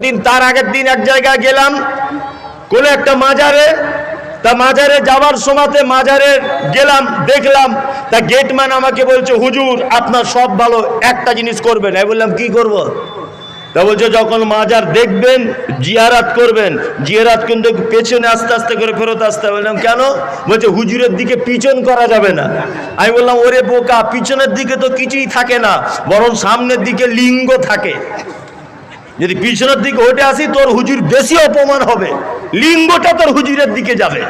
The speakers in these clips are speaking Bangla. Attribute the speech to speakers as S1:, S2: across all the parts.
S1: দিন তার আগের দিন এক জায়গায় গেলাম, কোন একটা মাজারে, তা মাজারে যাওয়ার সময়তে মাজারে গেলাম, দেখলাম, তা গেটম্যান আমাকে বলছে, হুজুর, আপনার সব ভালো, একটা জিনিস করবেন। আমি বললাম, কি করব। তা বলছে, যখন মাজার দেখবেন, জিয়ারাত করবেন। জিয়ারাত কিন্তু পেছনে আস্তে আস্তে করে ফেরত আসতে। বললাম, কেন? বলছে, হুজুরের দিকে পিছন করা যাবে না। আমি বললাম, ওরে বোকা, পিছনের দিকে তো কিছুই থাকে না, বরং সামনের দিকে লিঙ্গ থাকে। যদি পিছনের দিকে ওঠে আসি, তোর হুজুর বেশি অপমান হবে। লিঙ্গটা তোর হুজুরের দিকে যাবে।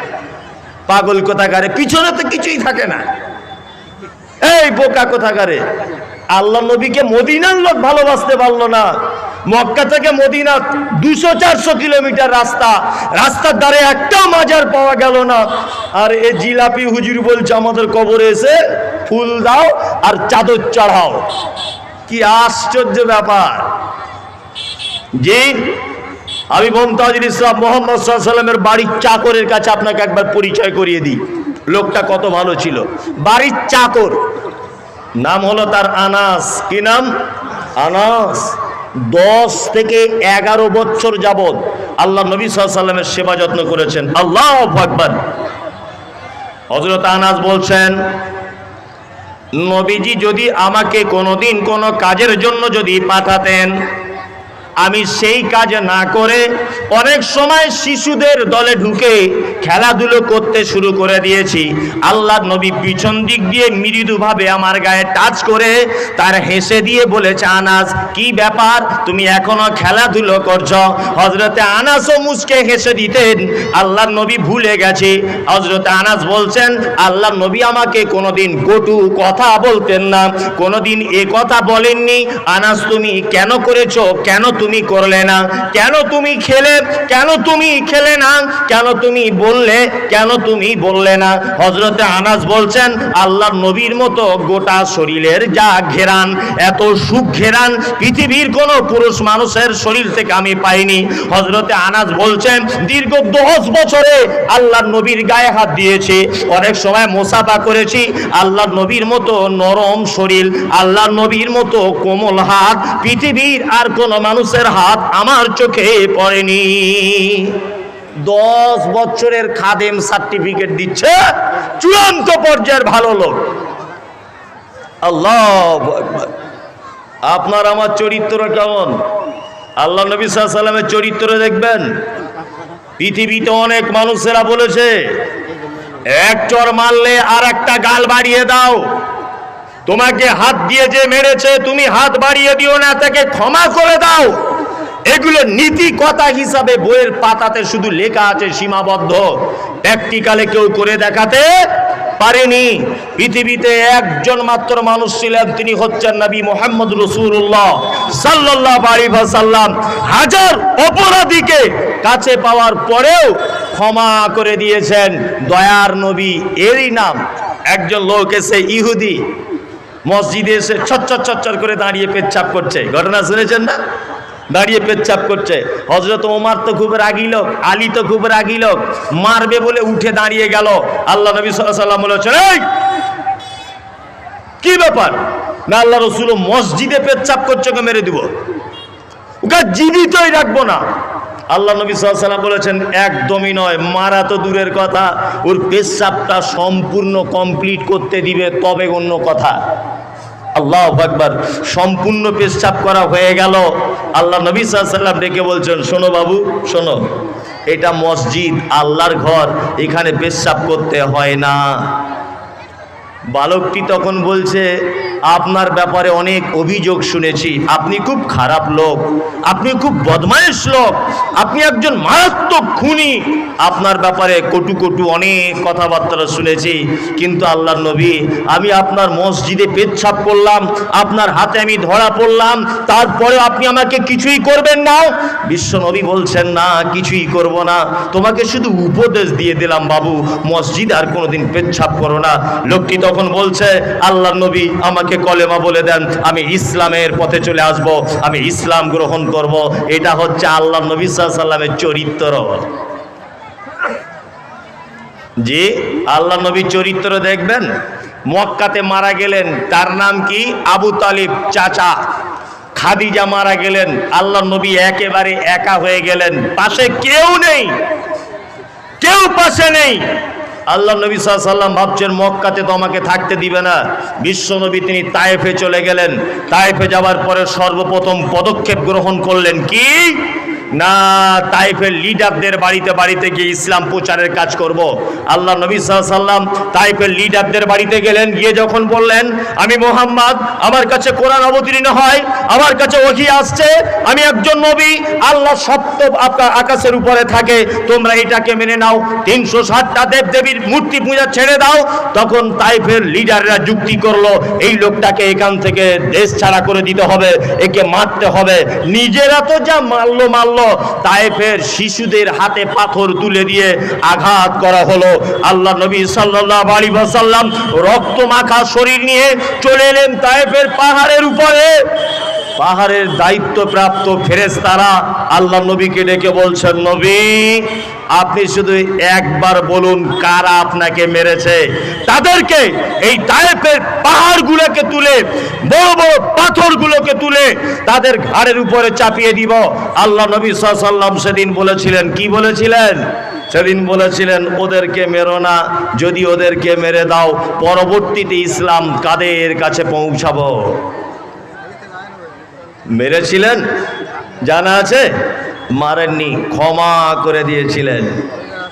S1: পাগল কোথাকারে? পিছনে তো কিছুই থাকে না। এই বোকা কোথাকারে? আল্লাহ নবীকে মদিনার লোক ভালোবাসতে পারল না। মক্কা থেকে মদিনা দুশো, চারশো কিলোমিটার রাস্তা। রাস্তার ধারে একটাও মাজার পাওয়া গেল না। আর এ জিলাপি হুজুর বলছে, আমাদের কবরে এসে ফুল দাও আর চাদর চড়াও। কি আশ্চর্য ব্যাপার। জি, আমি মমতাজুল ইসলাম মোহাম্মদ সাল্লামের বাড়ির চাকরের কাছে আপনাকে একবার পরিচয় করিয়ে দিই। লোকটা কত ভালো ছিল। বাড়ির চাকর, নাম হলো তার আনাস। কি নাম? আনাস। দশ থেকে এগারো বছর যাবৎ আল্লাহ নবী সাল্লামের সেবা যত্ন করেছেন। আল্লাহ আকবর। হজরত আনাস বলছেন, নবীজি যদি আমাকে কোনোদিন কোনো কাজের জন্য যদি পাঠাতেন আমি সেই কাজ না করে অনেক সময় শিশুদের দলে ঢুকে খেলাধুলো করতে শুরু করে দিয়েছি। আল্লাহ নবী পিছন দিক দিয়ে মৃদুভাবে আমার গায়ে টাচ করে তার হেসে দিয়ে বলেছে আনাস কি ব্যাপার? তুমি এখনও খেলাধুলো করছ? হজরতে আনাসও মুসকে হেসে দিতেন আল্লাহ নবী ভুলে গেছে। হজরতে আনাস বলছেন আল্লাহ নবী আমাকে কোনোদিন কটু কথা বলতেন না, কোনোদিন এ কথা বলেননি। আনাস, তুমি কেন করেছ? কেন তুমি করলে না? কেন তুমি খেলে? কেন তুমি খেলে না? কেন তুমি বললে? কেন তুমি বললে না? হজরতে আনাস বলছেন আল্লাহ নবীর মতো গোটা শরীরের যা ঘেরান, এত সুখ ঘেরান, পৃথিবীর কোনো পুরুষ মানুষের শরীর থেকে আমি পাইনি। হজরতে আনাস বলছেন, দীর্ঘ দশ বছরে আল্লাহ নবীর গায়ে হাত দিয়েছে। অনেক সময় মোসাফা করেছি। আল্লাহ নবীর মতো নরম শরীর আল্লাহ নবীর মতো কোমল হাত, পৃথিবীর আর কোন মানুষের হাত আমার চোখে পড়েনি। দশ বছরের খাদেম সার্টিফিকেট দিচ্ছে চূড়ান্ত পর্যায়ের ভালো লোক। আল্লাহ আপনার আমার চরিত্র কেমন? আল্লাহ নবী সাল্লামের চরিত্র দেখবেন? পৃথিবীতে অনেক মানুষেরা বলেছে, এক চর মারলে আর একটা গাল বাড়িয়ে দাও। তোমাকে হাত দিয়ে যে মেরেছে, তুমি হাত বাড়িয়ে দিও না, তাকে ক্ষমা করে দাও। এগুলো নীতি কথা হিসাবে বইয়ের পাতাতে শুধু লেখা আছে সীমাবদ্ধ। প্র্যাকটিক্যালে কেউ করে দেখাতে পারেনি। পৃথিবীতে একজন মাত্র মানুষ ছিলেন, তিনি হচ্ছেন নবী মোহাম্মদ রসুল্লাহ সাল্লাহ সাল্লাম হাজার অপরাধীকে কাছে পাওয়ার পরেও ক্ষমা করে দিয়েছেন। দয়ার নবী এরই নাম। একজন লোক এসে ইহুদি মসজিদে এসে ছচ্চর ছচ্চর করে দাঁড়িয়ে পেচ্ছাপ করছে। ঘটনা শুনেছেন না? দাঁড়িয়ে পেচ্ছাপ করছে। হজরত ওমার তো খুব রাগি লোক আলী তো খুব রাগি লোক মারবে বলে উঠে দাঁড়িয়ে গেল। আল্লাহ নবী সাল্লাম বলেছেন কি ব্যাপার? না, আল্লাহ রসুল মসজিদে পেচ্ছাপ করছে ওকে মেরে দিব? ওকে জীবিতই রাখব না। আল্লাহ নবী সাল্লাম বলেছেন, একদমই নয়, মারা তো দূরের কথা। ওর পেশাবটা সম্পূর্ণ কমপ্লিট করতে দিবে, তবে অন্য কথা। আল্লাহ একবার সম্পূর্ণ পেশাব করা হয়ে গেল। আল্লাহ নবী সাল্লাম ডেকে বলছেন, শোনো বাবু, শোনো, এটা মসজিদ, আল্লাহর ঘর, এখানে পেশাব করতে হয় না। বালকটি তখন বলছে আপনার ব্যাপারে অনেক অভিযোগ শুনেছি। আপনি খুব খারাপ লোক, আপনি খুব বদমাইশ লোক, আপনি একজন মারাত্মক খুনি। আপনার ব্যাপারে কটু কটু অনেক কথাবার্তা শুনেছি, কিন্তু আল্লাহর নবী, আমি আপনার মসজিদে পেচ্ছাপ করলাম, আপনার হাতে আমি ধরা পড়লাম তারপরে আপনি আমাকে কিছুই করবেন না। বিশ্ব নবী বলছেন, না, কিছুই করব না। তোমাকে শুধু উপদেশ দিয়ে দিলাম বাবু। মসজিদ আর কোনোদিন পেচ্ছাপ করো না। লোকটি তখন বলছে আল্লাহ নবী আমাকে কলেমা বলে দেন, আমি ইসলামের পথে চলে আসব, আমি ইসলাম গ্রহণ করব। এটা হচ্ছে আল্লাহ নবী সাল্লামের চরিত্র। জি আল্লাহ নবী চরিত্র দেখবেন? মক্কাতে মারা গেলেন, তার নাম কি? আবু তালিব, চাচা। খাদিজা মারা গেলেন আল্লাহ নবী একেবারে একা হয়ে গেলেন। পাশে কেউ নেই, কেউ পাশে নেই। আল্লাহ নবী সাল্লাম ভাবছেন, মক্কাতে তো আমাকে থাকতে দিবে না। বিশ্বনবী তিনি তায়েফে চলে গেলেন। তায়েফে যাওয়ার পরে সর্বপ্রথম পদক্ষেপ গ্রহণ করলেন কি? না, তাইফের লিডারদের বাড়িতে বাড়িতে গিয়ে ইসলাম প্রচারের কাজ করব। আল্লাহ নবী সাল্লাম তাইফের লিডারদের বাড়িতে গেলেন, গিয়ে যখন বললেন, আমি মোহাম্মদ, আমার কাছে কোরআন অবতীর্ণ হয়, আমার কাছে ওহি আসছে, আমি একজন নবী, আল্লাহ সপ্ত আপনার আকাশের উপরে থাকে, তোমরা এটাকে মেনে নাও, তিনশো ষাটটা দেব দেবীর মূর্তি পূজা ছেড়ে দাও। তখন তাইফের লিডাররা যুক্তি করল, এই লোকটাকে এখান থেকে দেশ ছাড়া করে দিতে হবে, একে মারতে হবে। নিজেরা তো যা মারলো মারলো তাইফের শিশুদের হাতে পাথর তুলে দিয়ে আঘাত করা হলো। আল্লাহ নবী সাল্লাল্লাহু আলাইহি ওয়াসাল্লাম রক্ত মাখা শরীর নিয়ে চলে এলেন তাইফের পাহাড়ের উপরে। পাহাড়ের দায়িত্বপ্রাপ্ত ফেরেশতারা আল্লাহ নবীকে ডেকে বলছেন, নবী, আপনি শুধু একবার বলুন কারা আপনাকে মেরেছে। তাদেরকে এই তায়েফের পাহাড়গুলোকে তুলে, বড় বড় পাথরগুলোকে তুলে তাদের ঘাড়ের উপরে চাপিয়ে দিব। আল্লাহ নবী সাল্লাম সেদিন বলেছিলেন, কি বলেছিলেন? সেদিন বলেছিলেন, ওদেরকে মেরো না, যদি ওদেরকে মেরে দাও, পরবর্তীতে ইসলাম কাদের কাছে পৌঁছাবো? মেরেছিলেন? জানা আছে? মারেননি, ক্ষমা করে দিয়েছিলেন।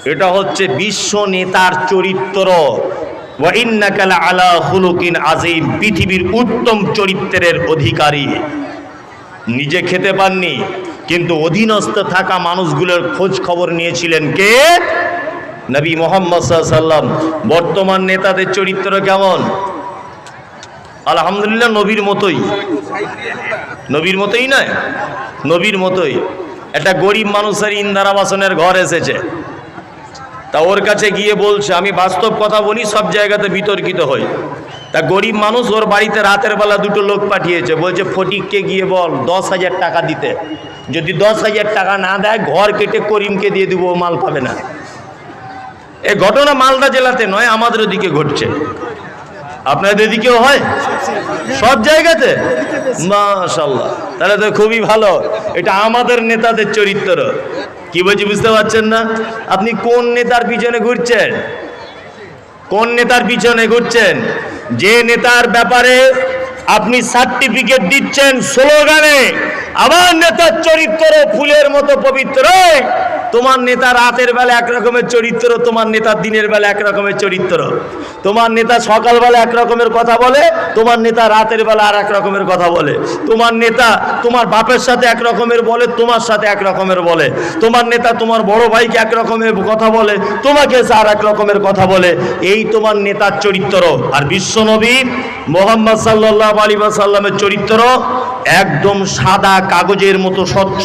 S1: এটা হচ্ছে বিশ্ব নেতার চরিত্র। আলা হুলুকিন আজিম পৃথিবীর উত্তম চরিত্রের অধিকারী। নিজে খেতে পাননি, কিন্তু অধীনস্থ থাকা মানুষগুলোর খোঁজ খবর নিয়েছিলেন কে? নবী মোহাম্মদ সাল্লাম বর্তমান নেতাদের চরিত্র কেমন? আলহামদুলিল্লাহ, নবীর মতোই। নবীর মতোই নয়, নবীর মতোই। একটা গরিব মানুষের ইন্দারা বাসনের ঘর এসেছে। তা ওর কাছে গিয়ে বলছে, আমি বাস্তব কথা বলি, সব জায়গাতে বিতর্কিত হই। তা গরিব মানুষ ওর বাড়িতে রাতের বেলা দুটো লোক পাঠিয়েছে। বলছে, ফটিককে গিয়ে বল, দশ হাজার টাকা দিতে। যদি দশ হাজার টাকা না দেয়, ঘর কেটে করিমকে দিয়ে দিব মাল পাবে না। এ ঘটনা মালদা জেলাতে নয়, আমাদের ওদিকে ঘটছে। আপনাদের এদিকেও হয়? সব জায়গাতে? মাশাল্লাহ তাহলে তো খুবই ভালো। এটা আমাদের নেতাদের চরিত্র। কি বলছি, বুঝতে পারছেন না? আপনি কোন নেতার পিছনে ঘুরছেন? কোন নেতার পিছনে ঘুরছেন? যে নেতার ব্যাপারে আপনি সার্টিফিকেট দিচ্ছেন স্লোগানে, আমার নেতার চরিত্র ফুলের মতো পবিত্র। তোমার নেতা রাতের বেলা এক রকমের চরিত্র, তোমার নেতা দিনের বেলা এক রকমের চরিত্র। তোমার নেতা সকালবেলা এক রকমের কথা বলে, তোমার নেতা রাতের বেলা আর এক রকমের কথা বলে। তোমার নেতা তোমার বাপের সাথে এক রকমের বলে, তোমার সাথে এক রকমের বলে। তোমার নেতা তোমার বড় ভাইকে এক রকমের কথা বলে, তোমাকে আর এক রকমের কথা বলে। এই তোমার নেতার চরিত্র। আর বিশ্বনবী মোহাম্মদ সাল্লাহ আলী সাল্লামের চরিত্র একদম সাদা কাগজের মতো স্বচ্ছ,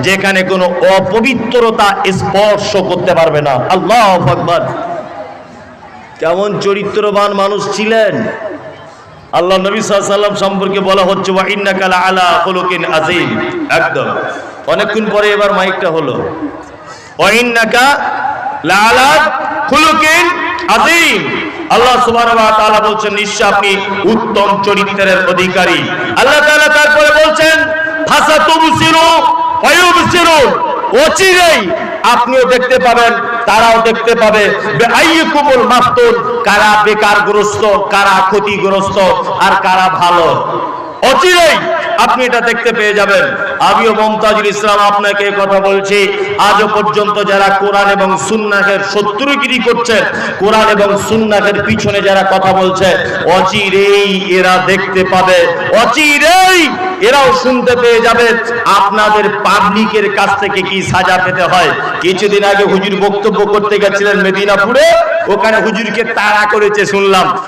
S1: যেখানে কোনো অপবিত্রতা স্পর্শ করতে পারবে না। আল্লাহ আকবার। কেমন চরিত্রবান মানুষ ছিলেন। আল্লাহ নবী সাল্লাম সম্পর্কে বলা হচ্ছে একদম। অনেকক্ষণ পরে এবার মাইকটা হলো, ওয়া ইন্নাকা লা আলা খুলুকিন আযীম। আল্লাহ সুবহানাহু ওয়া বলছেন, নিশ্চয় আপনি উত্তম চরিত্রের অধিকারী। আল্লাহ তাআলা তারপরে বলছেন, ফাসাতুবসিরু ওয়া ইউবসিরুন অচিরেই আপনিও দেখতে পাবেন, তারাও দেখতে পাবে। আইয়ুকুমুল মাফতুন, কারা বেকারগ্রস্ত, কারা ক্ষতিগ্রস্ত, আর কারা ভালো। অচিরেই আপনি এটা দেখতে পেয়ে যাবেন। আমিও মমতাজুল ইসলাম আপনাকে কথা বলছি, আজও পর্যন্ত যারা কোরআন এবং সুন্নাহের শত্রুগিরি করছে কোরআন এবং সুন্নাহের পিছনে যারা কথা বলছে, অচিরেই এরা দেখতে পাবে, অচিরেই এরাও শুনতে পেয়ে যাবে আপনাদের পাবলিকের কাছ থেকে কি সাজা পেতে হয়। কিছুদিন আগে হুজুর বক্তব্য করতে গেছিলেন মেদিনাপুরে, ওখানে হুজুরকে তাড়া করেছে, শুনলাম।